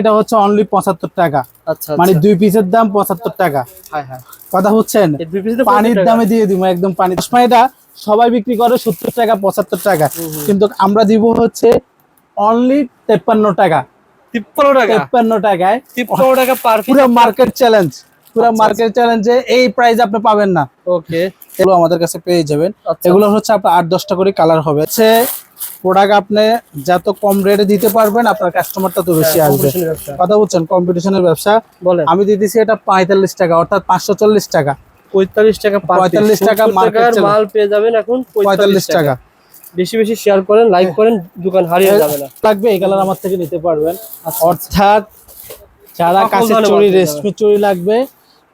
এটা হচ্ছে অনলি পঁচাত্তর টাকা। আচ্ছা মানে দুই পিসের দাম পঁচাত্তর টাকা। হ্যাঁ হ্যাঁ। কথা হচ্ছেন? পানির দামে দিয়ে দিব একদম পানি চশমা এটা সবাই বিক্রি করে সত্তর টাকা পঁচাত্তর টাকা। কিন্তু আমরা দিব হচ্ছে অনলি তেপ্পান্ন টাকা। তিপ্পান্ন টাকা? তেপ্পান্ন টাকায় তিপ্পান্ন টাকা পার মার্কেট চ্যালেঞ্জ পুরো আচ্ছা, মার্কেট চ্যালেঞ্জে এই প্রাইস আপনি পাবেন না। ওকে এগুলো আমাদের কাছে পেয়ে যাবেন। আচ্ছা। এগুলো হচ্ছে আপনার আট দশটা করে কালার হবে। হচ্ছে প্রোডাক্ট আপনি যত কম রেটে দিতে পারবেন আপনার কাস্টমার তত বেশি হ্যাঁ, আসবে। এর ব্যবসা। কথা বলছেন কম্পিটিশনের ব্যবসা? বলেন। আমি দিতেছি এটা পঁয়তাল্লিশ টাকা অর্থাৎ পাঁচশো চল্লিশ টাকা। পঁয়তাল্লিশ টাকা 45 টাকা challenge। মাল পেয়ে যাবেন এখন পঁয়তাল্লিশ টাকা। বেশি বেশি শেয়ার করেন লাইক করেন দোকান হারিয়ে যাবে না। লাগবে এই কালার আমার থেকে নিতে পারবেন। অর্থাৎ যারা কাছে চুরি রেশমি চুরি লাগবে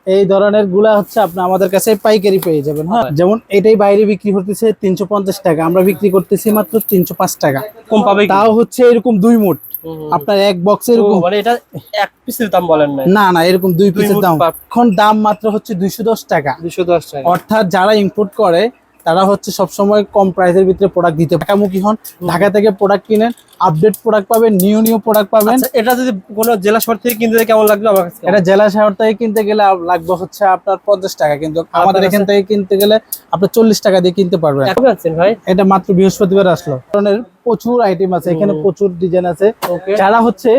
এই ধরনেরগুলা হচ্ছে আপনি আমাদের কাছে পাইকারি পেয়ে যাবেন হ্যাঁ? যেমন এটাই বাইরে বিক্রি করতেছে তিনশো পঞ্চাশ টাকা। আমরা বিক্রি করতেছি মাত্র তিনশো পাঁচ টাকা। কম পাবে তাও হচ্ছে এরকম দুই হুম। আপনার এক বক্স এরকম মানে এটা এক পিসের দাম বলেন না? না না এরকম দুই পিসের দাম। এখন দাম মাত্র হচ্ছে দুইশো দশ টাকা। দুশো দশ টাকা। অর্থাৎ যারা ইম্পোর্ট করে তারা হচ্ছে সবসময় কম প্রাইসের ভিতরে প্রোডাক্ট দিতে ঢাকামুখী হন ঢাকা থেকে প্রোডাক্ট কিনেন আপডেট প্রোডাক্ট পাবেন নিউ নিউ প্রোডাক্ট পাবেন। আচ্ছা, এটা যদি কোনো জেলা শহর থেকে কিনতে কেমন লাগবে আমার কাছে? এটা জেলা শহর থেকে কিনতে গেলে লাগবে হচ্ছে আপনার পঞ্চাশ টাকা কিন্তু আমাদের এখান থেকে কিনতে গেলে আপনি চল্লিশ টাকা দিয়ে কিনতে পারবেন। এখন আছেন ভাই? এটা মাত্র বৃহস্পতিবার আসলো। ধরনের প্রচুর আইটেম আছে এখানে প্রচুর ডিজাইন আছে। যারা হচ্ছে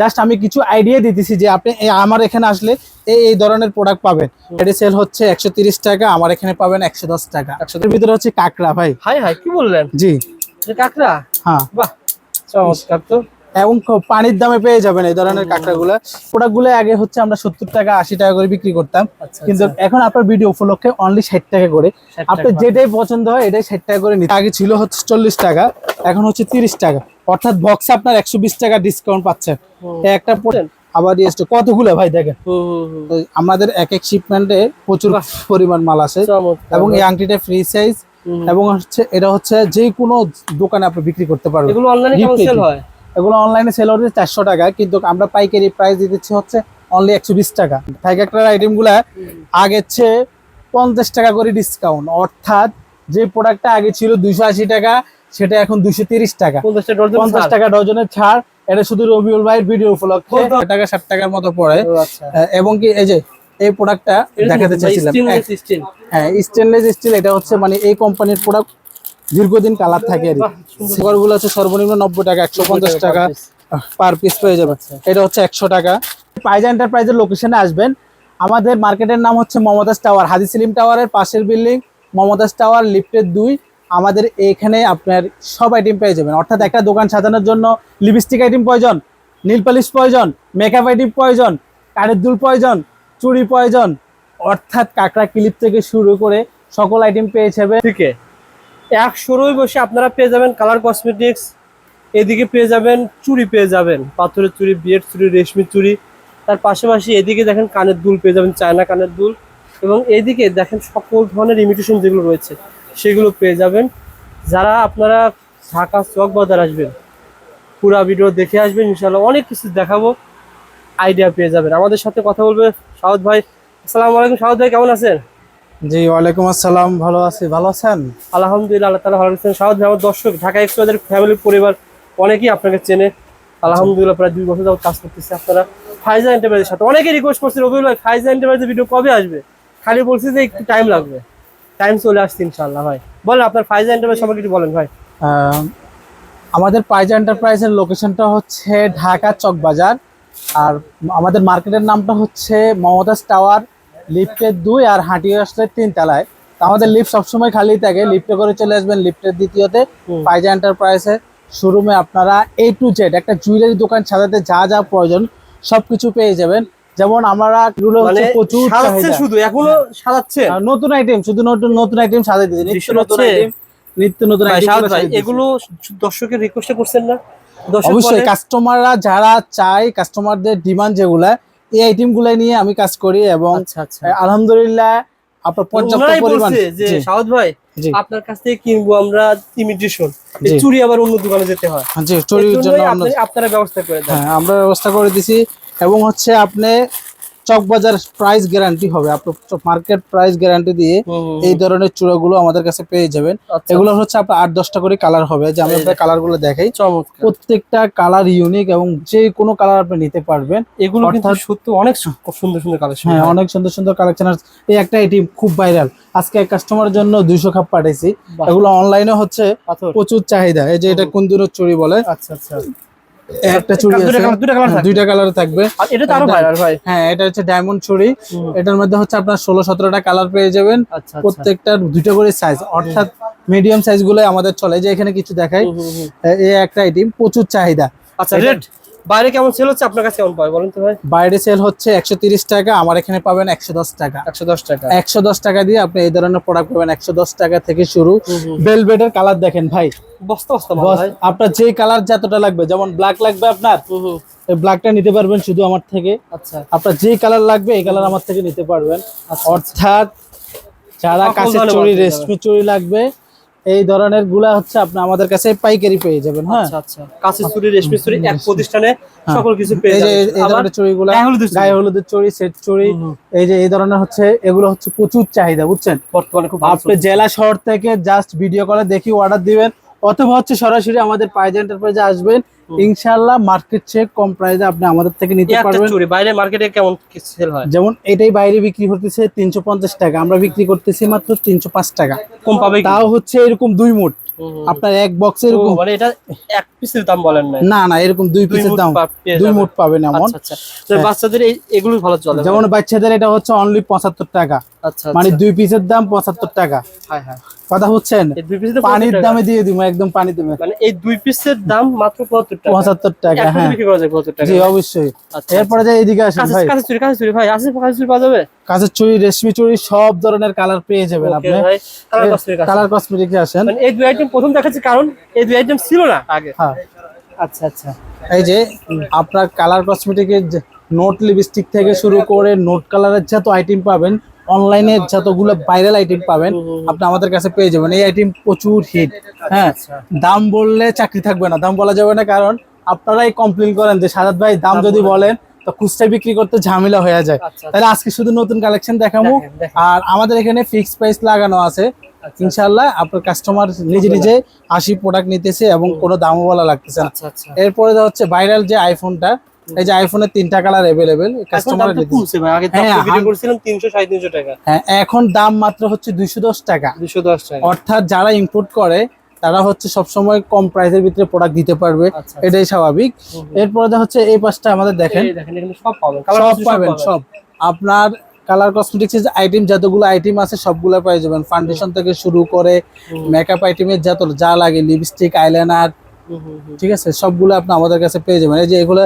জাস্ট আমি কিছু আইডিয়া দিতেছি যে আপনি আমার এখানে আসলে এই এই ধরনের প্রোডাক্ট পাবেন। এটা সেল হচ্ছে একশো তিরিশ টাকা আমার এখানে পাবেন একশো দশ টাকা। একশো ভিতরে হচ্ছে কাঁকড়া ভাই। হাই হাই কি বললেন? জি। কাকড়া? হ্যাঁ। বাহ চমৎকার তো। এবং পানির দামে পেয়ে যাবেন এই ধরনের কাঁকড়াগুলো। প্রোডাক্টগুলো আগে হচ্ছে আমরা সত্তর টাকা আশি টাকা করে বিক্রি করতাম। আচ্ছা কিন্তু এখন আপনার ভিডিও উপলক্ষে অনলি ষাট টাকা করে। 60 আপনার যেটাই পছন্দ হয় এটাই ষাট টাকা করে নিতে। আগে ছিল হচ্ছে চল্লিশ টাকা এখন হচ্ছে তিরিশ টাকা। অর্থাৎ বক্সে আপনার একশো বিশ টাকা ডিসকাউন্ট পাচ্ছেন। একটা পড়েন আবার কতগুলো ভাই দেখেন? আমাদের এক এক শিপমেন্টে প্রচুর পরিমাণ মাল আসে। চমৎকার এবং এই আংটিটা ফ্রি সাইজ এবং হচ্ছে এটা হচ্ছে যে কোনো দোকানে আপনি বিক্রি করতে পারবেন। এগুলো অনলাইনে কেমন সেল হয়? এগুলো অনলাইনে সেল হচ্ছে চারশো টাকা কিন্তু আমরা পাইকারি প্রাইস দিচ্ছি হচ্ছে অনলি একশো বিশ টাকা। থাই কাটার আইটেমগুলা আগের চেয়ে পঞ্চাশ টাকা করে ডিসকাউন্ট অর্থাৎ যে প্রোডাক্টটা আগে ছিল দুইশো আশি টাকা সেটা এখন দুইশো তিরিশ টাকা। পঞ্চাশ টাকা ডজনের ছাড়। এটা শুধু রবিউল ভাইয়ের ভিডিও উপলক্ষে। টাকা ষাট টাকার মতো পড়ে। আচ্ছা। এবং কি এই যে এই প্রোডাক্টটা দেখাতে চাইছিলাম। হ্যাঁ স্টেনলেস স্টিল এটা হচ্ছে মানে এই কোম্পানির প্রোডাক্ট দীর্ঘদিন কালার থাকে আর বাহ, সুন্দর। সুপারগুলো হচ্ছে সর্বনিম্ন নব্বই টাকা একশো পঞ্চাশ টাকা পার পিস পেয়ে যাবে আচ্ছা। এটা হচ্ছে একশো টাকা। পাইজা এন্টারপ্রাইজের লোকেশনে আসবেন। আমাদের মার্কেটের নাম হচ্ছে মমতাজ টাওয়ার হাজি সিলিম টাওয়ারের পাশের বিল্ডিং মমতাজ টাওয়ার লিফটের দুই। আমাদের এখানে আপনার সব আইটেম পেয়ে যাবেন। অর্থাৎ একটা দোকান সাজানোর জন্য লিপস্টিক আইটেম প্রয়োজন নীল পালিশ প্রয়োজন মেকআপ আইটেম প্রয়োজন কানের দুল প্রয়োজন, চুড়ি প্রয়োজন, অর্থাৎ কাঁকড়া ক্লিপ থেকে শুরু করে সকল আইটেম পেয়ে যাবে ঠিক একশোরই বসে আপনারা পেয়ে যাবেন কালার কসমেটিক্স এদিকে পেয়ে যাবেন চুড়ি পেয়ে যাবেন, পাথরের চুড়ি, বিয়ের চুড়ি, রেশমি চুড়ি। তার পাশাপাশি এদিকে দেখেন কানের দুল পেয়ে যাবেন, চায়না কানের দুল। এবং এদিকে দেখেন সকল ধরনের ইমিটেশন যেগুলো রয়েছে। সেগুলো পেয়ে যাবেন। যারা আপনারা ঢাকা চক বাজার আসবেন পুরা ভিডিও দেখে আসবেন ইনশাল্লাহ অনেক কিছু দেখাবো আইডিয়া পেয়ে যাবেন। আমাদের সাথে কথা বলবে সাউদ ভাই। আসসালামু আলাইকুম সাউদ ভাই কেমন আছেন? জি ওয়ালাইকুম আসসালাম ভালো আছি ভালো আছেন? আলহামদুলিল্লাহ আল্লাহ তালা ভালো আছেন সাউদ ভাই আমার দর্শক ঢাকা এক্সপ্রেসের ফ্যামিলি পরিবার অনেকেই আপনাকে চেনে। আলহামদুলিল্লাহ প্রায় দুই বছর যাবত কাজ করতেছে আপনারা। ফাইজা এন্টারপ্রাইজের সাথে অনেকে রিকোয়েস্ট করছে রবিউল ভাই ফাইজা এন্টারপ্রাইজের ভিডিও কবে আসবে? খালি বলছি যে একটু টাইম লাগবে। টাইম চলে আসছে ইনশাল্লাহ ভাই। বলেন আপনার ফাইজা এন্টারপ্রাইজ সম্পর্কে একটু বলেন ভাই। আমাদের পাইজা এন্টারপ্রাইজের লোকেশনটা হচ্ছে ঢাকা চকবাজার। আর আমাদের মার্কেটের নামটা হচ্ছে মমতাজ টাওয়ার লিফটের দুই আর হাঁটিয়ে আসলে তিন তলায়। আমাদের লিফট সবসময় খালি থাকে লিফটে করে চলে আসবেন লিফটের দ্বিতীয়তে। পাইজা এন্টারপ্রাইজের শোরুমে আপনারা এ টু জেড একটা জুয়েলারি দোকান সাজাতে যা যা প্রয়োজন সবকিছু পেয়ে যাবেন। যেমন আমরা এগুলো মানে হচ্ছে প্রচুর সাজাচ্ছে শুধু এখনও সাজাচ্ছে? নতুন আইটেম শুধু নতুন নতুন আইটেম সাজাই দিয়েছে। নিত্য নতুন আইটেম নিত্য নতুন এগুলো দর্শকের রিকোয়েস্টে করছেন না? অবশ্যই কাস্টমাররা যারা চায় কাস্টমারদের ডিমান্ড যেগুলা এই আইটেমগুলা নিয়ে আমি কাজ করি এবং আচ্ছা আচ্ছা। আলহামদুলিল্লাহ আপনার পর্যাপ্ত পরিমাণ। যে সাউদ ভাই আপনার কাছ থেকে কিনবো আমরা ইমিটেশন চুরি আবার অন্য দোকানে যেতে হয়। জি চুরির জন্য আপনারা ব্যবস্থা করে দেন। হ্যাঁ আমরা ব্যবস্থা করে দিছি। এবং হচ্ছে আপনি চকবাজার প্রাইস গ্যারান্টি হবে। আপনার মার্কেট প্রাইস গ্যারান্টি দিয়ে এই ধরনের চূড়াগুলো আমাদের কাছে পেয়ে যাবেন। আচ্ছা, এগুলো হচ্ছে আপনার আট দশটা করে কালার হবে। যে আমি আপনার কালারগুলো দেখাই। প্রত্যেকটা কালার ইউনিক এবং যে কোনো কালার আপনি নিতে পারবেন। এগুলো সত্যি অনেক সু- সুন্দর সুন্দর কালেকশন হ্যাঁ অনেক সুন্দর সুন্দর কালেকশন এই একটা এটি খুব ভাইরাল আজকে এক কাস্টমারের জন্য দুইশো কাপ পাঠাইছি। এগুলো অনলাইনে হচ্ছে প্রচুর চাহিদা। এই যে এটা কুন্দুরের চুরি বলে। আচ্ছা আচ্ছা। একটা চুড়ি দুইটা আছে। দুইটা colour হ্যাঁ, দুইটা কালার থাকবে। আর এটা তো আরও ভাইরাল ভাই। হ্যাঁ এটা হচ্ছে ডায়মন্ড চুড়ি। এটার মধ্যে হচ্ছে আপনার ষোলো সতেরোটা কালার পেয়ে যাবেন। আচ্ছা আচ্ছা। প্রত্যেকটার দুইটা করে সাইজ অর্থাৎ মিডিয়াম সাইজগুলো আমাদের চলে। যে এখানে কিছু দেখাই। এই একটা আইটেম প্রচুর চাহিদা। আচ্ছা রেট বাইরে কেমন সেল হচ্ছে? আপনার কাছে কেমন পাই বলেন তো ভাই? বাইরে সেল হচ্ছে একশো তিরিশ টাকা আমার এখানে পাবেন একশো দশ টাকা। একশো দশ টাকা। একশো দশ টাকা দিয়ে আপনি এই ধরনের প্রোডাক্ট পাবেন একশো দশ টাকা থেকে শুরু। বেলভেটের কালার দেখেন ভাই। বস্তা বস্তা ভাই। আপনার যে কালার যতটা লাগবে যেমন ব্ল্যাক লাগবে আপনার ব্ল্যাকটা নিতে পারবেন শুধু আমার থেকে। আচ্ছা। আপনার যে কালার লাগবে এই কালার আমার থেকে নিতে পারবেন। অর্থাৎ যারা কাছে মাল রেশমি চুড়ি লাগবে এই ধরনেরগুলা হচ্ছে আপনি আমাদের কাছে পাইকারি পেয়ে যাবেন হ্যাঁ? আচ্ছা আচ্ছা। চুরি রেশমি চুরি এক প্রতিষ্ঠানে সকল কিছু পেয়ে যাবেন। এই ধরনের চুরি গুলা হলুদের চুড়ি। গায়ে হলুদের চুড়ি সেট হুম। এই যে এই ধরনের হচ্ছে এগুলো হচ্ছে প্রচুর চাহিদা বুঝছেন? বর্তমানে খুব আপনি জেলা শহর থেকে জাস্ট ভিডিও কলে দেখি অর্ডার দিবেন অথবা হচ্ছে সরাসরি আমাদের পাইজ এন্টারপ্রাইজে আসবেন। ইনশাআল্লাহ মার্কেট চেক কম প্রাইসে আপনি আমাদের থেকে নিতে পারবেন। চুরি বাইরে মার্কেটে কেমন সেল হয়? যেমন এটাই বাইরে বিক্রি করতেছে তিনশো পঞ্চাশ টাকা আমরা বিক্রি করতেছি মাত্র তিনশো পাঁচ টাকা। কম পাবে? তাও হচ্ছে এরকম দুই হুম। আপনার এক বক্সে এরকম মানে এটা এক পিসের দাম বলেন না না না এরকম দুই পিসের দাম। দুই। মুঠ পাবেন এমন। আচ্ছা আচ্ছা। তো বাচ্চাদের এগুলো ভালো চলে। যেমন বাচ্চাদের এটা হচ্ছে অনলি পঁচাত্তর টাকা। মানে আচ্ছা। দুই পিসের দাম পঁচাত্তর টাকা। কথা হচ্ছেন পানির দামে দিয়ে দিব একদম পানি দামে। মানে এই দুই পিসের দাম মাত্র পঁচাত্তর টাকা। হ্যাঁ। জি অবশ্যই। আচ্ছা এরপরে যে এইদিকে আসেন ভাই। কাঁচের চুরি চুরি। ভাই আছে চুরি পাওয়া যাবে? রেশমি চুড়ি সব ধরনের কালার পেয়ে যাবেন আপনি। কালার কস্মেটিক আছে। কালার কসমেটিকে আসেন। মানে এই দুই আইটেম প্রথম দেখাচ্ছি কারণ এই দুই আইটেম ছিল না আগে। হ্যাঁ। আচ্ছা আচ্ছা। এই যে আপনার কালার কসমেটিকের নোট লিপস্টিক থেকে শুরু করে নোট কালারের যত আইটেম পাবেন অনলাইনে যতগুলো ভাইরাল আইটেম পাবেন আপনি আমাদের কাছে পেয়ে যাবেন। এই আইটেম প্রচুর হিট হ্যাঁ আচ্ছা। দাম বললে চাকরি থাকবে না। দাম বলা যাবে না কারণ আপনারাই কমপ্লেন করেন যে সাজাদ ভাই দাম যদি বলেন তো খুচরা বিক্রি করতে ঝামেলা হয়ে যায়। আচ্ছা, তাহলে আজকে শুধু নতুন কালেকশন দেখাবো। আর আমাদের এখানে ফিক্সড প্রাইস লাগানো আছে। আচ্ছা, ইনশাল্লাহ আপনার কাস্টমার নিজে নিজে আসি প্রোডাক্ট নিতেছে এবং কোনো দামও বলা লাগতেছে না। আচ্ছা আচ্ছা। এরপরে হচ্ছে ভাইরাল যে আইফোনটা এই যে আইফোনের তিনটা কালার এখন কাস্টমার কমছে ভাই। আগে হ্যাঁ, ভিডিও করছিলাম তিনশো সাড়ে তিনশো টাকা। হ্যাঁ এখন দাম মাত্র হচ্ছে দুইশো দশ টাকা। দুশো দশ টাকা। অর্থাৎ যারা ইম্পোর্ট করে তারা হচ্ছে সবসময় কম প্রাইসের ভিতরে প্রোডাক্ট দিতে পারবে। আচ্ছা এটাই স্বাভাবিক। এরপরে হচ্ছে এই পাশটা আমাদের দেখেন। দেখেন এখানে সব পাবেন। সব পাবেন সব। আপনার কালার কসমেটিক্স আইটেম যতগুলো আইটেম আছে সবগুলো পেয়ে যাবেন। ফাউন্ডেশন থেকে শুরু করে মেকআপ আইটেমের যত যা লাগে লিপস্টিক আইলাইনার ঠিক আছে? সবগুলো আপনি আমাদের কাছে পেয়ে যাবেন। এই যে এগুলো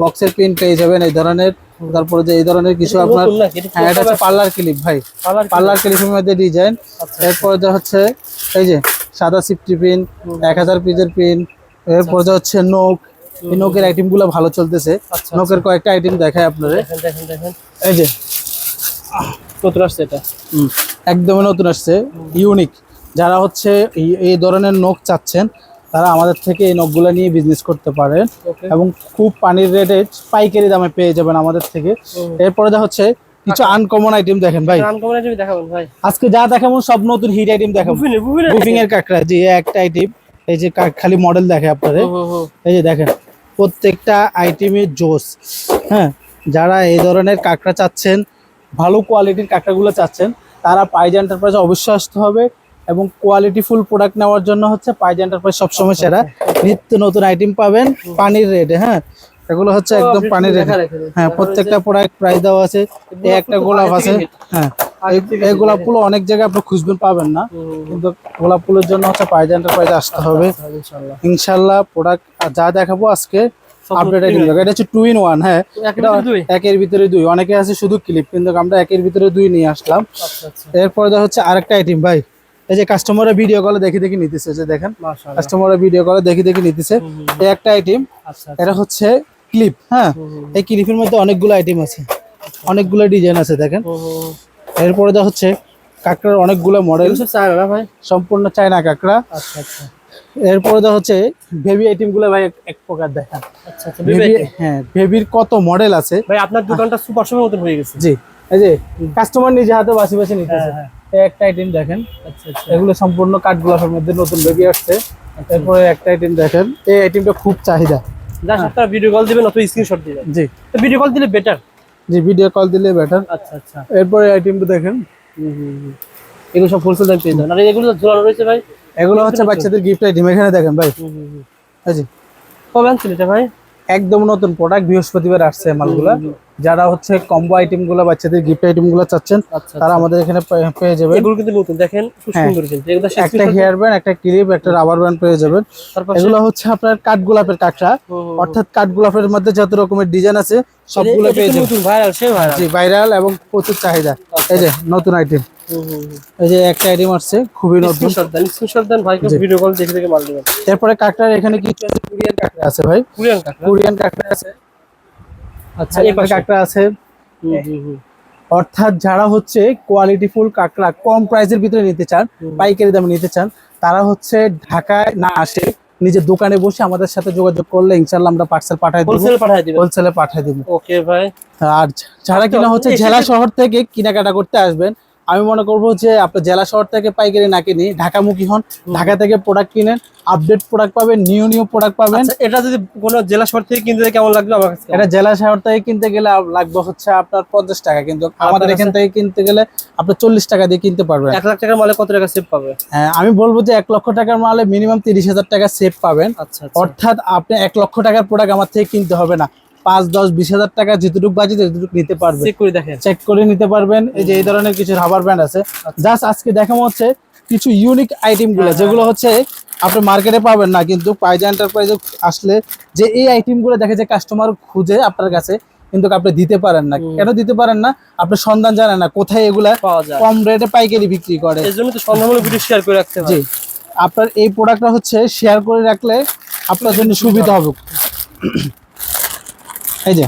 বক্সের পিন পেয়ে যাবেন এই ধরনের। তারপরে যে এই ধরনের কিছু আপনার হ্যাঁ এটা হচ্ছে পার্লার ক্লিপ ভাই। পার্লার ক্লিপের মধ্যে ডিজাইন আচ্ছা। এরপরে যে হচ্ছে এই যে সাদা সিফটি পিন এক হাজার পিসের পিন এরপরে যে হচ্ছে নোক এই নোকের আইটেমগুলো ভালো চলতেছে। আচ্ছা, নোকের কয়েকটা আইটেম দেখায় আপনাদের। দেখেন দেখেন দেখেন। এই যে। নতুন আসছে এটা। হুম, একদমই নতুন আসছে। ইউনিক যারা হচ্ছে এই- এই ধরনের নখ চাচ্ছেন তারা আমাদের থেকে এই নখগুলো নিয়ে বিজনেস করতে পারেন এবং খুব পানির রেটে পাইকারি দামে পেয়ে যাবেন আমাদের থেকে। এরপরে যা হচ্ছে কিছু আনকমন আইটেম দেখেন ভাই। আনকমন আইটেম দেখাবেন ভাই। আজকে যা দেখাবো সব নতুন হিট আইটেম দেখাবো। বুফিং এর কাঁকড়া জি একটা আইটেম এই যে খালি মডেল দেখে আপনাদের। এই যে দেখেন প্রত্যেকটা আইটেমের জোস। হ্যাঁ যারা এই ধরনের কাঁকড়া চাচ্ছেন ভালো কোয়ালিটির কাঁকড়াগুলো চাচ্ছেন তারা পাইজ এন্টারপ্রাইজ অবশ্যই আসতে হবে। এবং কোয়ালিটি ফুল প্রোডাক্ট নেওয়ার জন্য হচ্ছে পাইজ এন্টারপ্রাইজ সবসময় সেরা। নিত্য নতুন আইটেম পাবেন পানির রেটে হ্যাঁ? এগুলো হচ্ছে একদম পানির রেটে হ্যাঁ প্রত্যেকটা প্রোডাক্ট প্রাইস দেওয়া আছে। একটা গোলাপ আছে হ্যাঁ। এই- এই গোলাপ ফুল অনেক জায়গায় আপনি খুঁজবেন পাবেন না। কিন্তু গোলাপ ফুলের জন্য হচ্ছে পাইজ এন্টারপ্রাইজ আসতে হবে। ইনশাল্লাহ প্রোডাক্ট যা দেখাবো আজকে আপডেট আইটেম এটা হচ্ছে টু ইন ওয়ান হ্যাঁ। একের ভিতরে দুই? অনেকে আছে শুধু ক্লিপ কিন্তু আমরা একের ভিতরে দুই নিয়ে আসলাম। আচ্ছা আচ্ছা। এরপরে হচ্ছে আরেকটা আইটেম ভাই। এই যে কাস্টমাররা ভিডিও কলে দেখে দেখে নিতেছে যে দেখেন মাশাআল্লাহ। কাস্টমাররা ভিডিও কলে দেখে দেখে নিতেছে। এই একটা আইটেম আচ্ছা এটা হচ্ছে ক্লিপ হ্যাঁ? এই ক্লিপের মধ্যে অনেকগুলো আইটেম আছে। অনেকগুলো ডিজাইন আছে দেখেন। এরপরে দেখা হচ্ছে কাঁকড়ার অনেকগুলো মডেল ভাই? সম্পূর্ণ চায়না কাঁকড়া। আচ্ছা আচ্ছা। এরপরে তো হচ্ছে বেবি আইটেমগুলো ভাই এক- প্রকার আচ্ছা আচ্ছা বেবি হ্যাঁ বেবির কত মডেল আছে। ভাই আপনার দোকানটা সুপার শপের মতন হয়ে গেছে। জি এই যে কাস্টমার নিজে হাতে বাসি বাসি নিতেছে। হ্যাঁ, এই একটা আইটেম দেখেন। আচ্ছা আচ্ছা। এগুলো সম্পূর্ণ কাঠ মধ্যে নতুন বেবি আসছে। এরপরে একটা আইটেম দেখেন। এই আইটেমটা খুব চাহিদা। ভিডিও কল দিবেন অথবা স্ক্রিনশট দিবেন। জি। তো ভিডিও কল দিলে বেটার জি ভিডিও কল দিলে বেটার আচ্ছা আচ্ছা। এরপরে আইটেমটা দেখেন। এগুলো সব দাম পেয়ে আর এগুলো তো ঝোলানো রয়েছে ভাই। এগুলো হচ্ছে বাচ্চাদের গিফট আইটেম এখানে দেখেন ভাই। যে। কবে আনছেন এটা ভাই? একদম নতুন প্রোডাক্ট বৃহস্পতিবার আসছে মালগুলা। যারা হচ্ছে কম্বো আইটেমগুলো বাচ্চাদের গিফট আইটেমগুলো চাচ্ছেন আচ্ছা তারা আমাদের এখানে পেয়ে যাবেন। এগুলো কিন্তু নতুন দেখেন খুব হ্যাঁ। সুন্দর কিন্তু। একটা হেয়ার ব্যান্ড একটা ক্লিপ একটা রাবার ব্যান্ড পেয়ে যাবেন। এগুলো হচ্ছে আপনার কাঠ গোলাপের কাঁকড়া অর্থাৎ কাঠ গোলাপের মধ্যে যত রকমের ডিজাইন আছে সবগুলো পেয়ে যাবেন। নতুন ভাইরাল সে ভাইরাল জি ভাইরাল এবং প্রচুর চাহিদা। এই যে নতুন আইটেম এই যে একটা আইটেম আসছে খুবই নতুন। স্ক্রিনশট দেন স্ক্রিনশট ভিডিও কল দেখে দেখে মাল দিবেন এরপরে কাঁকড়ার এখানে কিছু কোরিয়ান কাঁকড়া আছে ভাই। কুরিয়ান কাকা কোরিয়ান কাঁকড়া আছে। আচ্ছা এই এই আছে। হুম, হুম, হুম। অর্থাৎ যারা হচ্ছে কোয়ালিটি ফুল কাঁকড়া কম প্রাইসের ভিতরে নিতে চান পাইকারি দামে নিতে চান তারা হচ্ছে ঢাকায় না আসে নিজের দোকানে বসে আমাদের সাথে যোগাযোগ করলে ইনশাল্লাহ আমরা পার্সেল পাঠাই দেবো। হোলসেল পাঠাই দেবো। ওকে ভাই। আর যারা কিনা হচ্ছে জেলা শহর থেকে কেনাকাটা করতে আসবেন আমি মনে করব যে আপনার জেলা শহর থেকে পাইকারি না কিনে ঢাকামুখী হন ঢাকা থেকে প্রোডাক্ট কিনেন আপডেট প্রোডাক্ট পাবেন নিউ নিউ প্রোডাক্ট পাবেন। আচ্ছা এটা যদি কোনো জেলা শহর থেকে কিনতে কেমন লাগবে আমার কাছে? এটা জেলা শহর থেকে কিনতে গেলে লাগবে হচ্ছে আপনার পঞ্চাশ টাকা কিন্তু আমাদের এখান থেকে কিনতে গেলে আপনি চল্লিশ টাকা দিয়ে কিনতে পারবেন। এক লাখ টাকার মালে কত টাকা সেভ পাবে? হ্যাঁ, আমি বলব যে এক লক্ষ টাকার মালে মিনিমাম তিরিশ হাজার টাকা সেভ পাবেন। আচ্ছা আচ্ছা। অর্থাৎ আপনি এক লক্ষ টাকার প্রোডাক্ট আমার থেকে কিনতে হবে না। পাঁচ দশ বিশ হাজার টাকা যেটুকু বাজে যেটুকু নিতে পারবেন চেক করে দেখেন। চেক করে নিতে পারবেন। এই যে এই ধরনের কিছু রাবার ব্যান্ড আছে। জাস্ট আজকে দেখানো হচ্ছে কিছু ইউনিক আইটেমগুলো যেগুলো হচ্ছে আপনি মার্কেটে পাবেন না কিন্তু পাইজা এন্টারপ্রাইজে আসলে যে এই আইটেমগুলো দেখে যে কাস্টমার খুঁজে আপনার কাছে কিন্তু আপনি দিতে পারেন না। কেন দিতে পারেন না? আপনি সন্ধান জানেন না কোথায় এগুলা পাওয়া যায়। কম রেটে পাইকারি বিক্রি করে। এর জন্য তো ভিডিও শেয়ার করে রাখতে জি। আপনার এই প্রোডাক্টটা হচ্ছে শেয়ার করে রাখলে আপনার জন্য সুবিধা হবে। এই যে।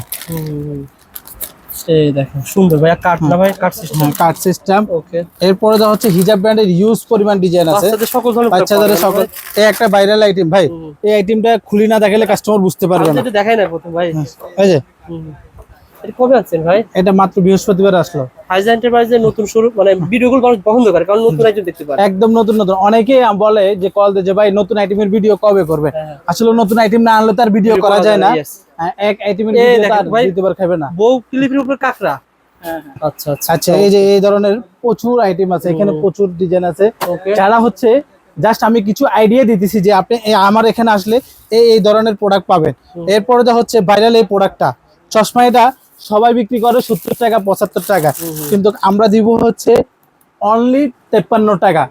এই দেখেন সুন্দর ভাই কাট না ভাই? Cut system card system okay এরপরে তো হচ্ছে হিজাব ব্র্যান্ডের ইউজ পরিমাণ ডিজাইন আছে। সকল ধরনের বাচ্চাদের সকল। এই একটা ভাইরাল আইটেম ভাই। হুম। এই আইটেমটা খুলি না দেখালে কাস্টমার বুঝতে পারবে না। এটা দেখাই না প্রথম ভাই। এই যে। কবে ভাই? এটা মাত্র বৃহস্পতিবার আসলো। এন্টারপ্রাইজের নতুন শুরু মানে ভিডিওগুলো মানুষ পছন্দ করে কারণ নতুন আইটেম দেখতে পারে একদম নতুন নতুন। অনেকেই বলে যে কল দে যে ভাই নতুন আইটেমের ভিডিও কবে করবে? হ্যাঁ। আসলে নতুন আইটেম না আনলে তার ভিডিও করা যায় না. হ্যাঁ, এক আইটেমের। দ্বিতীয়বার খাবে না। বউ ক্লিপের উপর কাকড়া। আচ্ছা আচ্ছা। আচ্ছা এই যে এই ধরনের প্রচুর আইটেম আছে এখানে প্রচুর ডিজাইন আছে। যারা হচ্ছে জাস্ট আমি কিছু আইডিয়া দিতেছি যে আপনি আমার এখানে আসলে এই এই ধরনের প্রোডাক্ট পাবেন। এরপরে যা হচ্ছে ভাইরাল এই প্রোডাক্টটা চশমা এটা সবাই বিক্রি করে সত্তর টাকা পঁচাত্তর টাকা। কিন্তু আমরা দিব হচ্ছে অনলি তেপ্পান্ন টাকা।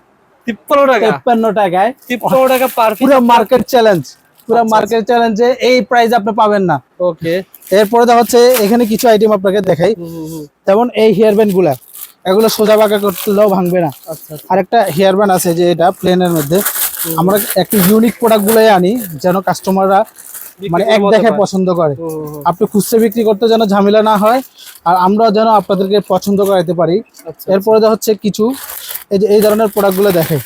তিপ্পান্ন টাকা? তেপ্পান্ন টাকায় তিপ্পান্ন টাকা পুরো মার্কেট চ্যালেঞ্জ পুরো আচ্ছা, মার্কেট চ্যালেঞ্জে এই প্রাইস আপনি পাবেন না। ওকে এরপরে যা হচ্ছে এখানে কিছু আইটেম আপনাকে দেখাই। যেমন এই হেয়ার ব্যান্ডগুলা এগুলো সোজা বাঁকা করলেও ভাঙবে না। আচ্ছা আচ্ছা। আরেকটা হেয়ার ব্যান্ড আছে যে এটা প্লেনের মধ্যে। আমরা একটু ইউনিক প্রোডাক্ট গুলাই আনি যেন কাস্টমাররা মানে এক দেখে পছন্দ করে। আপনি খুচরা বিক্রি করতে যেন ঝামেলা না হয় আর আমরা যেন আপনাদেরকে পছন্দ করাতে পারি। আচ্ছা এরপরে যা হচ্ছে কিছু এই যে এই ধরনের প্রোডাক্টগুলো দেখে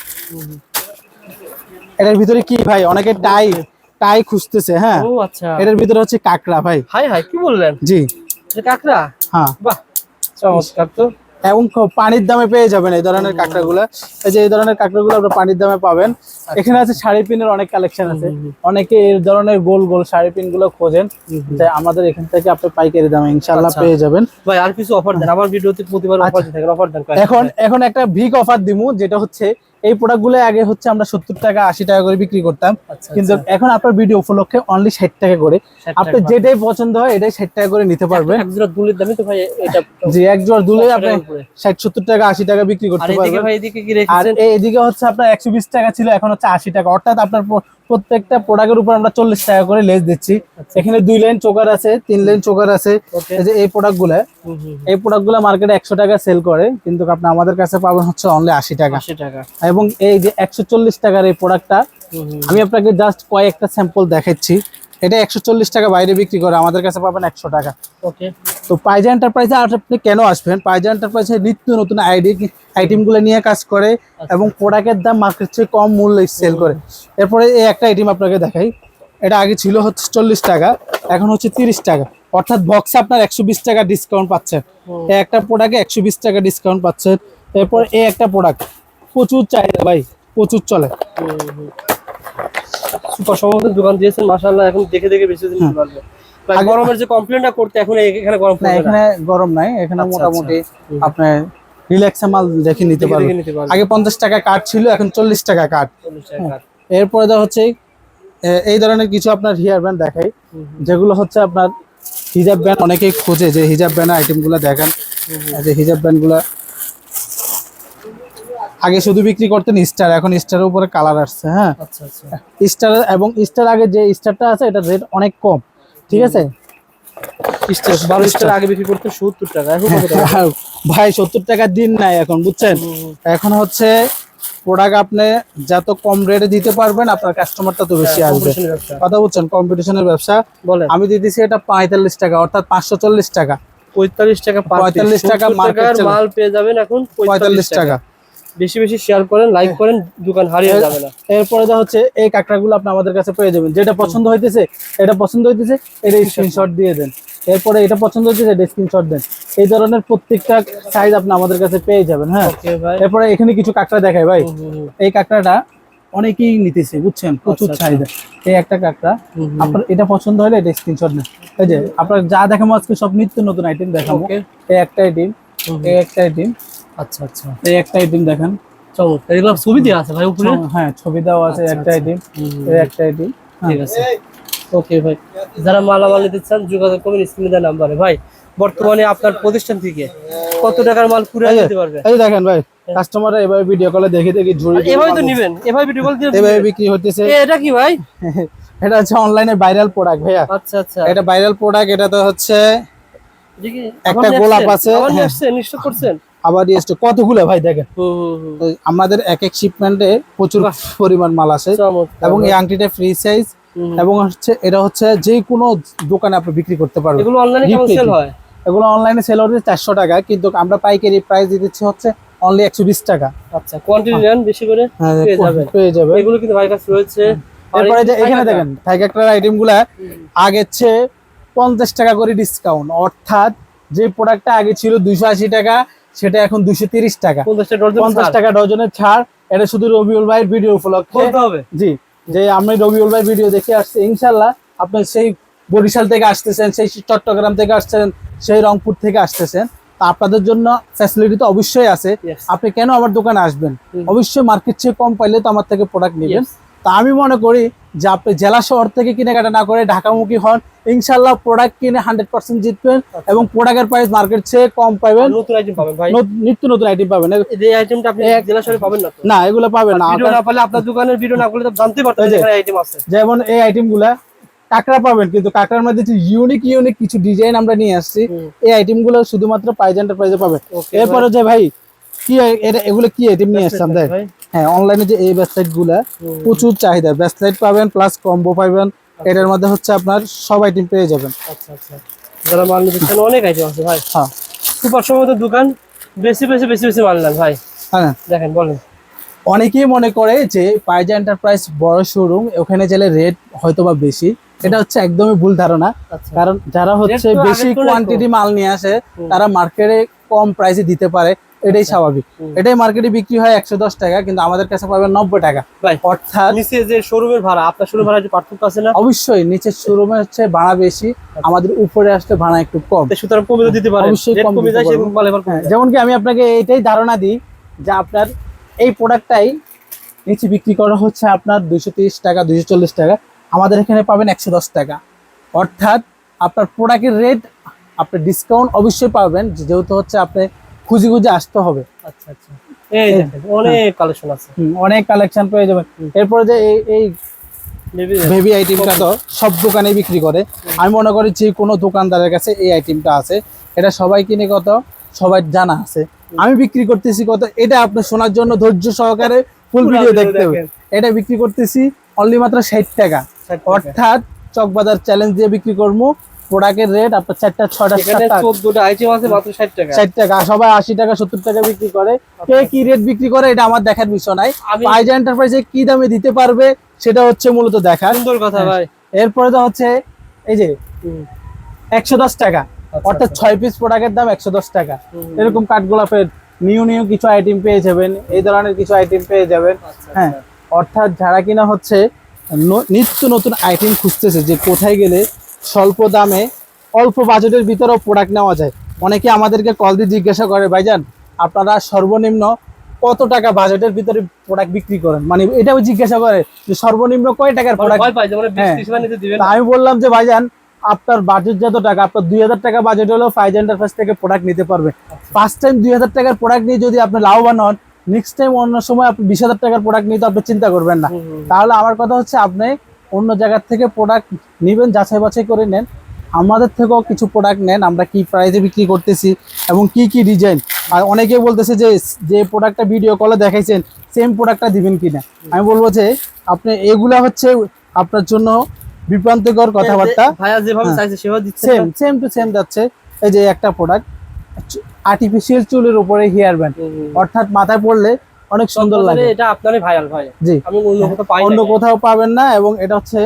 এটার ভিতরে কি ভাই? অনেকে টাই টাই খুঁজতেছে হ্যাঁ। ও আচ্ছা। এটার ভিতরে হচ্ছে কাকড়া ভাই। হাই হাই কি বললেন? জি। কাকড়া? হ্যাঁ। বাহ চমৎকার তো। এবং পানির দামে পেয়ে যাবেন এই ধরনের কাঁকড়াগুলো। এই যে এই ধরনের কাঁকড়াগুলো আপনার পানির দামে পাবেন। এখানে আছে শাড়ি পিনের অনেক কালেকশন আছে। অনেকে এই ধরনের গোল গোল শাড়ি পিনগুলো খোঁজেন তাই আমাদের এখান থেকে আপনি পাইকারি দামে ইনশাল্লাহ আচ্ছা। পেয়ে যাবেন। ভাই আর কিছু অফার দেন? আমার ভিডিওতে প্রতিবার অফার দিয়ে থাকেন অফার দেন এখন এখন একটা ভিক অফার দিমু যেটা হচ্ছে এই প্রোডাক্টগুলো আগে হচ্ছে আমরা সত্তর টাকা আশি টাকা করে বিক্রি করতাম। আচ্ছা, কিন্তু আচ্ছা। এখন আপনার ভিডিও উপলক্ষে অনলি ষাট টাকা করে। আপনি যেটাই পছন্দ হয় এটাই ষাট টাকা করে নিতে পারবেন। এক জোড়া দুলের দামে তো ভাই এটা যে এক জোড়া দুলে 100 আপনি ষাট সত্তর টাকা আশি টাকা বিক্রি করতে পারবেন। এদিকে আর এদিকে হচ্ছে আপনার একশো বিশ টাকা ছিল এখন হচ্ছে আশি টাকা। অর্থাৎ আপনার প্রত্যেকটা প্রোডাক্টের উপর আমরা চল্লিশ টাকা করে লেস দিচ্ছি। এখানে দুই লাইন চোকার আছে তিন লাইন চোকার আছে। এই যে এই প্রোডাক্টগুলা এই প্রোডাক্টগুলা মার্কেটে একশো টাকা সেল করে কিন্তু আপনি আমাদের কাছে পাবেন হচ্ছে অনলি আশি টাকা। আশি টাকা। এবং এই যে একশো চল্লিশ টাকার এই প্রোডাক্টটা। আমি আপনাকে জাস্ট কয়েকটা স্যাম্পল দেখাচ্ছি। এটা একশো চল্লিশ টাকা বাইরে বিক্রি করে আমাদের কাছে পাবেন একশো টাকা। ওকে। তো পাইজা এন্টারপ্রাইজে আর আপনি কেন আসবেন? পাইজা এন্টারপ্রাইজে নিত্য নতুন আইডি আইটেমগুলো নিয়ে কাজ করে এবং প্রোডাক্টের দাম মার্কেট চেয়ে কম মূল্যে সেল করে। এরপরে এই একটা আইটেম আপনাকে দেখাই। এটা আগে ছিল হচ্ছে চল্লিশ টাকা এখন হচ্ছে তিরিশ টাকা। অর্থাৎ বক্সে আপনার একশো বিশ টাকা ডিসকাউন্ট পাচ্ছেন। একটা প্রোডাক্টে একশো বিশ টাকা ডিসকাউন্ট পাচ্ছেন। এরপর এই একটা প্রোডাক্ট প্রচুর চাহিদা ভাই প্রচুর চলে। সুপার দোকান দিয়েছেন মাশাআল্লাহ এখন দেখে দেখে বেশি দিন পারবে। আগে- গরমের যে কমপ্লেনটা করতে এখন এখানে গরম না এখানে গরম নাই এখানে আচ্ছা, মোটামুটি আপনার রিল্যাক্সে মাল দেখে নিতে পারবে। আগে পঞ্চাশ টাকা কার্ড ছিল এখন চল্লিশ টাকা কার্ড চল্লিশ টাকা কাঠ। এরপরে দেওয়া হচ্ছে এই ধরনের কিছু আপনার হেয়ার ব্যান্ড দেখাই। যেগুলো হচ্ছে আপনার হিজাব ব্যান্ড অনেকেই খোঁজে যে হিজাব ব্যান্ড আইটেমগুলো দেখেন। যে হিজাব ব্যান্ডগুলো আগে শুধু বিক্রি করতেন স্টার এখন স্টারের উপরে কালার আসছে হ্যাঁ? আচ্ছা আচ্ছা। স্টার এবং স্টার আগে যে স্টারটা আছে এটা রেট অনেক কম ঠিক আছে? সত্তর টাকা টাকা? ভাই সত্তর টাকার দিন নাই এখন বুঝছেন। এখন হচ্ছে প্রোডাক্ট আপনি যত কম রেটে দিতে পারবেন আপনার কাস্টমারটা তো বেশি আসবে। কথা বলছেন কম্পিটিশনের ব্যবসা। বলেন। আমি দিতেছি এটা পঁয়তাল্লিশ টাকা অর্থাৎ পাঁচশো চল্লিশ টাকা। পঁয়তাল্লিশ টাকা। 45 টাকা 70 market মাল পেয়ে যাবেন এখন পঁয়তাল্লিশ টাকা। বেশি বেশি শেয়ার করেন লাইক করেন দোকান হারিয়ে যাবে না। এরপরে যা হচ্ছে এই কাঁকড়াগুলো আপনি আমাদের কাছে পেয়ে যাবেন। যেটা পছন্দ হইতেছে এটা পছন্দ হইতেছে এটা স্ক্রিনশট দিয়ে দেন। এরপরে এটা পছন্দ হইতেছে এটা স্ক্রিনশট দেন। এই ধরনের প্রত্যেকটা সাইজ আপনি আমাদের কাছে পেয়ে যাবেন হ্যাঁ? এরপরে এখানে কিছু কাঁকড়া দেখাই ভাই। এই কাঁকড়াটা অনেকেই নিতেছে বুঝছেন? প্রচুর আচ্ছা, আচ্ছা। চাহিদা এই একটা কাঁকড়া। আপনার এটা পছন্দ হলে এটা স্ক্রিনশট নেন। এই যে আপনার যা দেখাবো আজকে সব নিত্য নতুন আইটেম দেখাবো এই একটা আইটেম এই একটা আইটেম আচ্ছা আচ্ছা। এই একটা আইটেম দেখেন। চমৎকার এগুলো ছবি দেওয়া আছে ভাই উপরে? হ্যাঁ ছবি দেওয়া আছে আচ্ছা, একটা আচ্ছা। আইটেম হুম, এই একটা আইটেম ঠিক আছে। ওকে ভাই। যারা মালামাল নিতে চান যোগাযোগ করবেন স্ক্রিনে দেওয়া নাম্বারে ভাই বর্তমানে আপনার প্রতিষ্ঠান থেকে কত টাকার মাল পুরো দিতে পারবে? এই দেখেন ভাই কাস্টমাররা এভাবে ভিডিও কলে দেখে দেখে ঝুড়ি এভাবে তো নিবেন এভাবে ভিডিও কল দিয়ে এভাবে বিক্রি হতেছে এটা কি ভাই? এটা হচ্ছে অনলাইনে ভাইরাল প্রোডাক্ট ভাইয়া। আচ্ছা আচ্ছা। এটা ভাইরাল প্রোডাক্ট এটা তো হচ্ছে একটা গোলাপ আছে, হ্যাঁ। নিশ্চয় করছেন? আবার কতগুলো ভাই দেখেন? আমাদের এক এক শিপমেন্টে প্রচুর পরিমাণ মাল আসে এবং এই আংটিটা ফ্রি সাইজ। এবং হচ্ছে এটা হচ্ছে যে কোনো দোকানে আপনি বিক্রি করতে পারবেন। এগুলো অনলাইনে সেল হয়? এগুলো অনলাইনে সেল হচ্ছে চারশো টাকা কিন্তু আমরা পাইকারি প্রাইস দিচ্ছি হচ্ছে অনলি একশো বিশ টাকা। আচ্ছা কোয়ান্টিটি নেন বেশি করে হ্যাঁ, পেয়ে যাবে এগুলো কিন্তু ভাই কাছে রয়েছে। এরপরে যে এখানে দেখেন থাইকাটার আইটেমগুলা আগের চেয়ে পঞ্চাশ টাকা করে ডিসকাউন্ট অর্থাৎ যে প্রোডাক্টটা আগে ছিল দুইশো আশি টাকা সেটা এখন দুইশো তিরিশ টাকা। পঞ্চাশ টাকা ডজনের ছাড়। এটা শুধু রবিউল ভাইয়ের ভিডিও উপলক্ষে। হবে। জি যে আমি রবিউল ভাই ভিডিও দেখে আসছি ইনশাল্লাহ আপনি সেই বরিশাল থেকে আসতেছেন সেই চট্টগ্রাম থেকে আসছেন সেই রংপুর থেকে আসতেছেন তা আপনাদের জন্য ফ্যাসিলিটি তো অবশ্যই আছে। আপনি কেন আমার দোকানে আসবেন? অবশ্যই মার্কেট চেয়ে কম পাইলে তো আমার থেকে প্রোডাক্ট নেবেন. তা আমি মনে করি যে আপনি জেলা শহর থেকে কেনাকাটা না করে ঢাকামুখী হন ইনশাল্লাহ প্রোডাক্ট কিনে হান্ড্রেড পার্সেন্ট জিতবেন আচ্ছা। এবং প্রোডাক্টের প্রাইস মার্কেট চেয়ে কম পাবেন। নতুন আইটেম পাবেন ভাই। নিত্য নতুন আইটেম পাবেন। এই আইটেমটা আপনি জেলা শহরে পাবেন না না এগুলো পাবেন না। ভিডিও আপনার- না পেলে আপনার দোকানের ভিডিও না করলে তো জানতে পারতেন যে- আইটেম আছে। যেমন এই আইটেমগুলা কাঁকড়া পাবেন কিন্তু কাঁকড়ার মধ্যে ইউনিক ইউনিক কিছু ডিজাইন আমরা নিয়ে আসছি এই আইটেমগুলো শুধুমাত্র প্রাইজ এন্টারপ্রাইজে পাবেন। এরপরে যে ভাই কি এটা- এগুলো কি আইটেম নিয়ে আসলাম দেখ ভাই। হ্যাঁ অনলাইনে যে এই গুলা প্রচুর চাহিদা। পাবেন প্লাস কম্বো পাবেন এটার মধ্যে হচ্ছে আপনার সব আইটেম পেয়ে যাবেন। আচ্ছা আচ্ছা। যারা মাল নিতে অনেক আইটেম আছে ভাই। হ্যাঁ। সুপার সময় দোকান বেশি বেশি বেশি বেশি মাল নেন ভাই। হ্যাঁ। দেখেন বলেন। অনেকেই মনে করে যে পাইজা এন্টারপ্রাইজ বড় শোরুম ওখানে গেলে রেট হয়তো বা বেশি। এটা হচ্ছে একদমই ভুল ধারণা। আচ্ছা। কারণ যারা হচ্ছে বেশি কোয়ান্টিটি মাল নিয়ে আসে তারা মার্কেটে কম প্রাইসে দিতে পারে। এটাই স্বাভাবিক। এটাই মার্কেটে বিক্রি হয় একশো দশ টাকা কিন্তু আমাদের কাছে পাবেন নব্বই টাকা। অর্থাৎ নিচে যে শোরুমের ভাড়া আপনার শোরুম ভাড়া পার্থক্য আছে না? অবশ্যই নিচের শোরুমে হচ্ছে ভাড়া বেশি আমাদের উপরে আসতে ভাড়া একটু কম। সুতরাং কমে দিতে পারেন। অবশ্যই কমে যায় হ্যাঁ, যেমন কি আমি আপনাকে এইটাই ধারণা দিই যে আপনার এই প্রোডাক্টটাই নিচে বিক্রি করা হচ্ছে আপনার দুইশো তিরিশ টাকা দুইশো চল্লিশ টাকা আমাদের এখানে পাবেন একশো দশ টাকা। অর্থাৎ আপনার প্রোডাক্টের রেট আপনি ডিসকাউন্ট অবশ্যই পাবেন যেহেতু হচ্ছে আপনি খুঁজে খুঁজে আসতে হবে। আচ্ছা আচ্ছা। এই অনেক কালেকশন আছে। অনেক কালেকশন পেয়ে যাবেন। এরপরে যে এই বেবি আইটেমটা তো সব দোকানে বিক্রি করে। আমি মনে করি যে কোনো দোকানদারের কাছে এই আইটেমটা আছে। এটা সবাই কিনে কত? সবাই জানা আছে। আমি বিক্রি করতেছি কত? এটা আপনি শোনার জন্য ধৈর্য সহকারে ফুল ভিডিও দেখতে হবে। এটা বিক্রি করতেছি অনলি মাত্র ষাট 60 টাকা। অর্থাৎ চকবাজার চ্যালেঞ্জ দিয়ে বিক্রি করব। প্রোডাক্টের রেট আপনার চারটা ছটা চোদ্দটা আইটেম আছে মাত্র ষাট টাকা। ষাট টাকা সবাই আশি টাকা সত্তর টাকা বিক্রি করে। কে কি রেট বিক্রি করে এটা আমার দেখার বিষয় নাই। পাইজা এন্টারপ্রাইজে কি দামে দিতে পারবে সেটা হচ্ছে মূলত দেখার। সুন্দর কথা হ্যাঁ। ভাই। এরপরে তো হচ্ছে এই যে একশো দশ টাকা। আচ্ছা, অর্থাৎ আচ্ছা। ছয় পিস প্রোডাক্টের দাম একশো দশ টাকা। এরকম কাঠগোলাপের নিউ নিউ কিছু আইটেম পেয়ে যাবেন এই ধরনের কিছু আইটেম পেয়ে যাবেন। আচ্ছা, হ্যাঁ আচ্ছা। অর্থাৎ যারা কিনা হচ্ছে নিত্য নতুন আইটেম খুঁজতেছে যে কোথায় গেলে স্বল্প দামে অল্প বাজেটের ভিতরেও প্রোডাক্ট নেওয়া যায়। অনেকে আমাদেরকে কল দিয়ে জিজ্ঞাসা করে ভাইজান আপনারা সর্বনিম্ন কত টাকা বাজেটের ভিতরে প্রোডাক্ট বিক্রি করেন? মানে এটাও জিজ্ঞাসা করে যে সর্বনিম্ন কয় টাকার মানে প্রোডাক্ট মানে হ্যাঁ। তা আমি বললাম যে ভাইজান আপনার বাজেট যত টাকা আপনার দুই হাজার টাকা বাজেট হলেও ফাইভ এন্টারপ্রাইজ থেকে প্রোডাক্ট নিতে পারবে। ফার্স্ট টাইম দুই হাজার টাকার প্রোডাক্ট নিয়ে যদি আপনি লাভবান হন নেক্সট টাইম অন্য সময় আপনি বিশ হাজার টাকার প্রোডাক্ট নিয়ে তো আপনি চিন্তা করবেন না। তাহলে আমার কথা হচ্ছে আপনি অন্য জায়গার থেকে প্রোডাক্ট নেবেন যাচাই বাছাই করে নেন। আমাদের থেকেও কিছু প্রোডাক্ট নেন আমরা কি প্রাইসে বিক্রি করতেছি এবং কি কি ডিজাইন আর অনেকে বলতেছে যে যে প্রোডাক্টটা ভিডিও কলে দেখাইছেন সেম প্রোডাক্টটা দিবেন কিনা? আমি বলব যে আপনি এগুলা হচ্ছে আপনার জন্য বিভ্রান্তিকর কথাবার্তা। সেম সেম টু সেম যাচ্ছে। এই যে একটা প্রোডাক্ট আর্টিফিশিয়াল চুলের উপরে হেয়ার ব্যান্ড অর্থাৎ মাথায় পড়লে অনেক সুন্দর লাগে। এটা আপনারই ভাইরাল ভাই। জি। আমি অন্য কোথাও পাই অন্য কোথাও পাবেন না এবং এটা হচ্ছে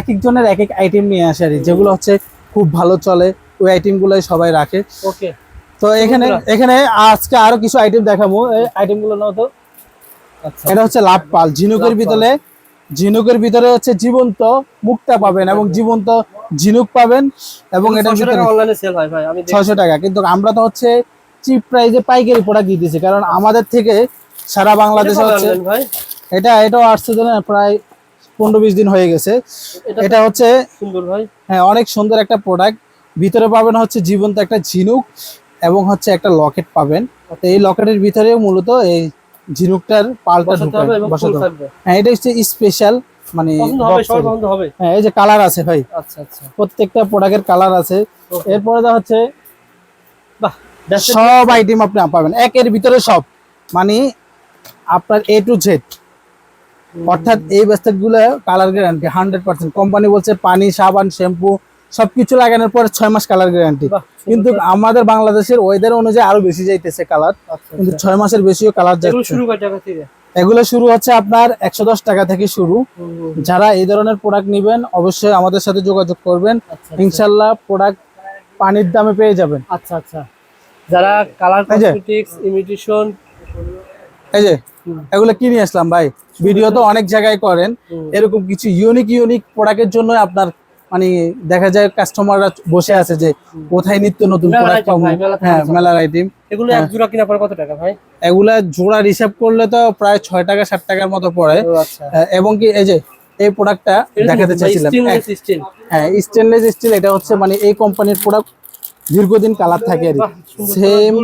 এক একজনের এক এক আইটেম নিয়ে আসে আর যেগুলো হচ্ছে খুব ভালো চলে। ওই আইটেম গুলোই সবাই রাখে। ওকে। তো এখানে এখানে আজকে আরও কিছু আইটেম দেখাবো। এই আইটেমগুলো নাও তো। আচ্ছা। এটা হচ্ছে লাভ পাল। ঝিনুকের ভিতরে ঝিনুকের ভিতরে হচ্ছে জীবন্ত মুক্তা পাবেন এবং জীবন্ত ঝিনুক পাবেন এবং ভিতরে অনলাইনে সেল হয় ভাই আমি দেখি। ছয়শো টাকা। কিন্তু আমরা তো হচ্ছে চিপ প্রাইজে পাইকারি প্রোডাক্ট দিতেছি কারণ আমাদের থেকে সারা বাংলাদেশে হচ্ছে? এটা এটাও আসছে ধরেন প্রায় পনেরো বিশ দিন হয়ে গেছে। এটা হচ্ছে সুন্দর ভাই। হ্যাঁ অনেক সুন্দর একটা প্রোডাক্ট ভিতরে পাবেন হচ্ছে জীবন্ত একটা ঝিনুক এবং হচ্ছে একটা লকেট পাবেন। তো এই লকেটের ভিতরেও মূলত এই ঝিনুকটার পালটা বসাতে হবে হ্যাঁ এটা হচ্ছে স্পেশাল মানে হ্যাঁ এই যে কালার আছে ভাই। আচ্ছা আচ্ছা। প্রত্যেকটা প্রোডাক্টের কালার আছে। এরপরে যা হচ্ছে বাহ সব আইটেম আপনি পাবেন। একের ভিতরে সব। মানে আপনার এ টু জেড অর্থাৎ এই ব্যাস্টেটগুলো colour guarantee hundred percent company বলছে পানি সাবান শ্যাম্পু সবকিছু লাগানোর পরে ছয় মাস কালার গ্যারান্টি কিন্তু আমাদের বাংলাদেশের ওয়েদার অনুযায়ী আরও বেশি যাইতেছে কালার আচ্ছা, কিন্তু আচ্ছা। ছয় মাসের বেশিও কালার এগুলো যাচ্ছে। এগুলো শুরু হচ্ছে আপনার একশো দশ টাকা থেকে শুরু। যারা এই ধরনের প্রোডাক্ট নেবেন অবশ্যই আমাদের সাথে যোগাযোগ করবেন। আচ্ছা ইনশাল্লাহ প্রোডাক্ট পানির দামে পেয়ে যাবেন। আচ্ছা আচ্ছা। যারা কালার কসমেটিক্স ইমিটেশন এই যে এগুলো কি নিয়ে আসলাম ভাই। ভিডিও তো অনেক জায়গায় করেন। এরকম কিছু ইউনিক ইউনিক প্রোডাক্টের জন্য আপনার মানে দেখা যায় কাস্টমাররা বসে আছে যে কোথায় নিত্য নতুন প্রোডাক্ট পাবো? হ্যাঁ। মেলার আইটেম এগুলো এক জোড়া কিনা পড়ে কত টাকা ভাই? এগুলা জোড়া হিসাব করলে তো প্রায় ছয় টাকা সাত টাকার মতো পড়ে। আচ্ছা। এবং কি এই যে এই প্রোডাক্টটা দেখাতে চাইছিলাম। হ্যাঁ স্টেনলেস স্টিল এটা হচ্ছে মানে এই কোম্পানির প্রোডাক্ট দীর্ঘদিন কালার থাকে আর সেম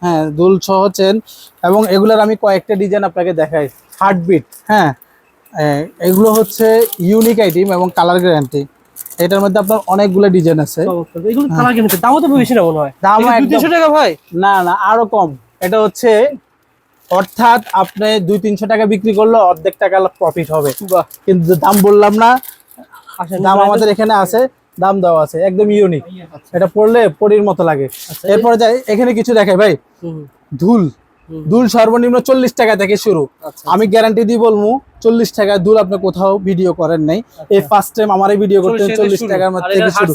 হ্যাঁ দুল সহ চেন। এবং এগুলার আমি কয়েকটা ডিজাইন আপনাকে দেখাই। হার্টবিট হ্যাঁ। এগুলো হচ্ছে ইউনিক আইটেম এবং কালার গ্যারান্টি এটার মধ্যে আপনার অনেকগুলো ডিজাইন আছে। এগুলো কালার কিনতে দামও তো বেশি না মনে হয়? একদম- 200 টাকা ভাই? না না আরও কম। এটা হচ্ছে অর্থাৎ আপনি দুই তিনশো টাকা বিক্রি করলে অর্ধেক টাকা প্রফিট হবে। কিন্তু দাম বললাম না। দাম আমাদের এখানে আছে। দাম দেওয়া আছে একদম ইউনিক এটা পড়লে পরির মতো লাগে। আচ্ছা, এরপরে যাই এখানে কিছু দেখাই ভাই। ধুল। দুল সর্বনিম্ন চল্লিশ টাকা থেকে শুরু। আচ্ছা আমি গ্যারান্টি দিয়ে বলব চল্লিশ টাকা দুল আপনি কোথাও ভিডিও করেন নাই। এই ফার্স্ট টাইম আমার এই ভিডিও করতে চল্লিশ টাকার মধ্যে থেকে শুরু।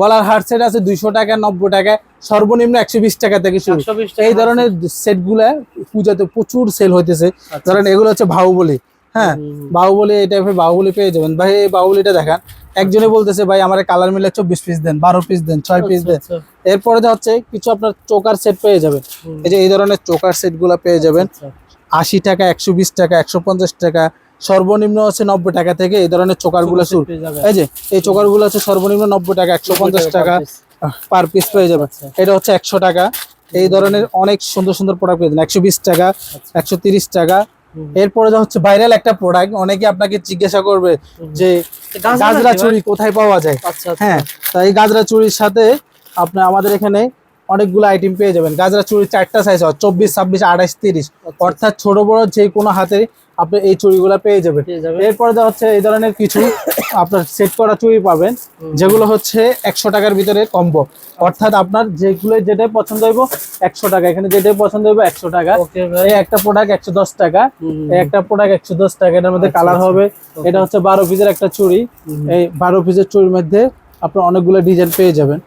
গলার আছে দুইশো টাকা নব্বই টাকা সর্বনিম্ন একশো বিশ টাকা থেকে শুরু। এই ধরনের সেটগুলা পূজাতে প্রচুর সেল হইতেছে। আচ্ছা। ধরেন এগুলো হচ্ছে বাহুবলি। হ্যাঁ। বাহুবলি এই টাইপের বাহুবলি পেয়ে যাবেন। ভাই এই বাহুবলিটা দেখান। একজনে বলতেছে ভাই আমার কালার মিলে চব্বিশ পিস দেন বারো পিস দেন ছয় পিস দেন। আচ্ছা, এরপরে যা হচ্ছে কিছু আপনার চোকার সেট পেয়ে যাবেন। এই যে এই ধরনের চোকার সেটগুলা পেয়ে যাবেন। আচ্ছা, আশি টাকা একশো বিশ টাকা একশো পঞ্চাশ টাকা সর্বনিম্ন হচ্ছে নব্বই টাকা থেকে এই ধরনের চোকারগুলো শুরু এই যে এই চোকারগুলো হচ্ছে সর্বনিম্ন নব্বই টাকা একশো পঞ্চাশ টাকা পার পিস পেয়ে যাবেন। আচ্ছা। এটা হচ্ছে একশো টাকা। এই ধরনের অনেক সুন্দর সুন্দর প্রোডাক্ট পেয়ে যাবেন। একশো বিশ টাকা একশো তিরিশ টাকা। এরপরে যা হচ্ছে ভাইরাল একটা প্রোডাক্ট অনেকে আপনাকে জিজ্ঞাসা করবে যে গাজরা চুরি কোথায় পাওয়া যায়? আচ্ছা আচ্ছা। হ্যাঁ তাই গাজরা চুরির সাথে আপনার আমাদের এখানে অনেকগুলো আইটেম পেয়ে যাবেন। গাজরা চুরি চারটা সাইজ হয় চব্বিশ ছাব্বিশ আঠাশ তিরিশ। আচ্ছা। অর্থাৎ ছোট বড় যে কোনো হাতে আপনি এই চুরিগুলো পেয়ে যাবেন। পেয়ে যাবেন। এরপরে যা হচ্ছে এই ধরনের কিছু আপনার সেট করা চুড়ি পাবেন যেগুলো হচ্ছে একশো টাকার ভিতরে কম্বো অর্থাৎ আপনার যেগুলো যেটাই পছন্দ হইব একশো টাকা। এখানে যেটাই পছন্দ হইব একশো টাকা। এই একটা প্রোডাক্ট একশো দশ টাকা। এই একটা প্রোডাক্ট একশো দশ টাকা। এটার মধ্যে আচ্ছা, কালার আচ্ছা। হবে। এটা হচ্ছে বারো পিসের একটা চুড়ি। এই বারো পিসের চুড়ির মধ্যে আপনার অনেকগুলো ডিজাইন পেয়ে যাবেন।